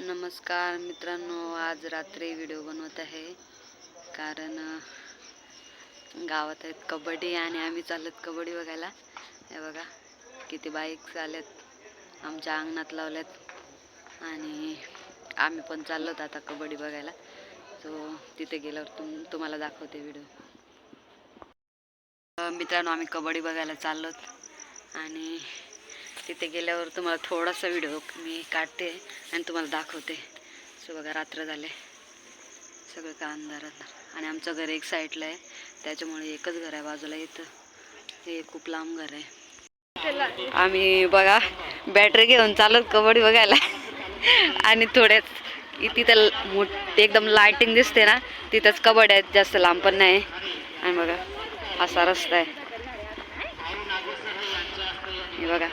नमस्कार मित्रांनो आज रात्री व्हिडिओ बनवत आहे. कारण गावात आहेत कबड्डी आणि आम्ही चालत कबड्डी बघायला. हे बघा किती बाईक्स आल्यात आमच्या अंगणात लावल्यात. आणि आम्ही पण चाललोत आता कबड्डी बघायला. सो तिथे गेल्यावर तुम तुम्हाला दाखवते व्हिडिओ. मित्रांनो आम्ही कबड्डी बघायला चाललोत. आणि तिथे गेल्यावर तुम्हाला थोडासा व्हिडिओ मी काढते आणि तुम्हाला दाखवते. सो बघा रात्र झाले. सगळं का अंधारात आणि आमचं घर एक साईडला आहे. त्याच्यामुळे एकच घर आहे बाजूला इथं. हे खूप लांब घर आहे. आम्ही बघा बॅटरी घेऊन चालत कबड्डी बघायला. आणि थोड्याच तिथं मोठी एकदम लायटिंग दिसते ना तिथंच कबड्डी आहेत. जास्त लांब पण नाही. आणि बघा असा रस्ता आहे. हे बघा.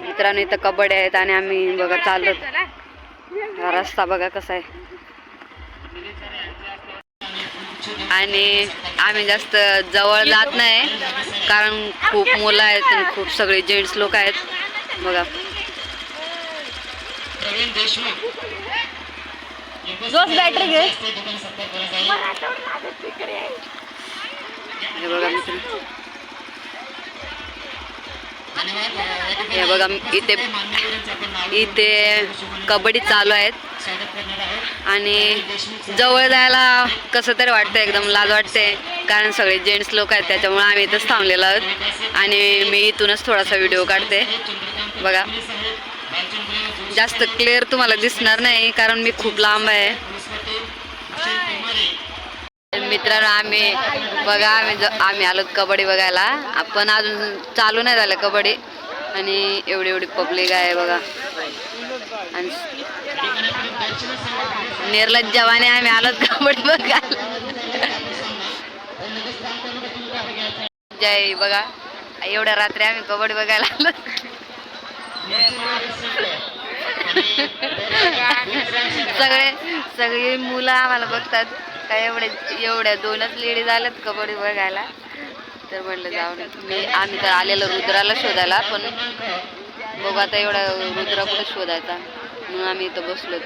मित्रांनो इथं कबड्डी आहेत आणि आम्ही बघा चाललो. रस्ता बघा कसा आहे. आणि आम्ही जास्त जवळ जात नाही कारण खूप मुलं आहेत आणि खूप सगळे जेंट्स लोक आहेत. बघा. बॅटरी घे. हे बघा मित्र. हे बघा इथे इथे कबड्डी चालू आहेत. आणि जवळ जायला कसं तरी वाटतं एकदम लाज वाटते. कारण सगळे जेंट्स लोक आहेत त्याच्यामुळे आम्ही इथंच थांबलेलो आहोत. आणि मी इथूनच थोडासा व्हिडिओ काढते. बघा. जास्त क्लिअर तुम्हाला दिसणार नाही कारण मी खूप लांब आहे. मित्रांनो आम्ही बघा आम्ही ज- आम्ही आलो कबड्डी बघायला. आपण अजून चालू नाही झालं कबड्डी. आणि एवढी एवढी पब्लिक आहे बघा. आणि निर्लज्जवाने आम्ही आलो कबड्डी बघायला. जय बघा. एवढ्या रात्री आम्ही कबड्डी बघायला आलो. सगळे सगळी मुलं आम्हाला बघतात. काय एवढे एवढ्या दोनच लेडीज आल्यात कबड्डी बघायला? तर म्हटलं जाऊन मी आम्ही तर आलेलो रुद्राला शोधायला पण बघू आता एवढा रुद्रा कुठे शोधायचा? म्हणून आम्ही इथं बसलो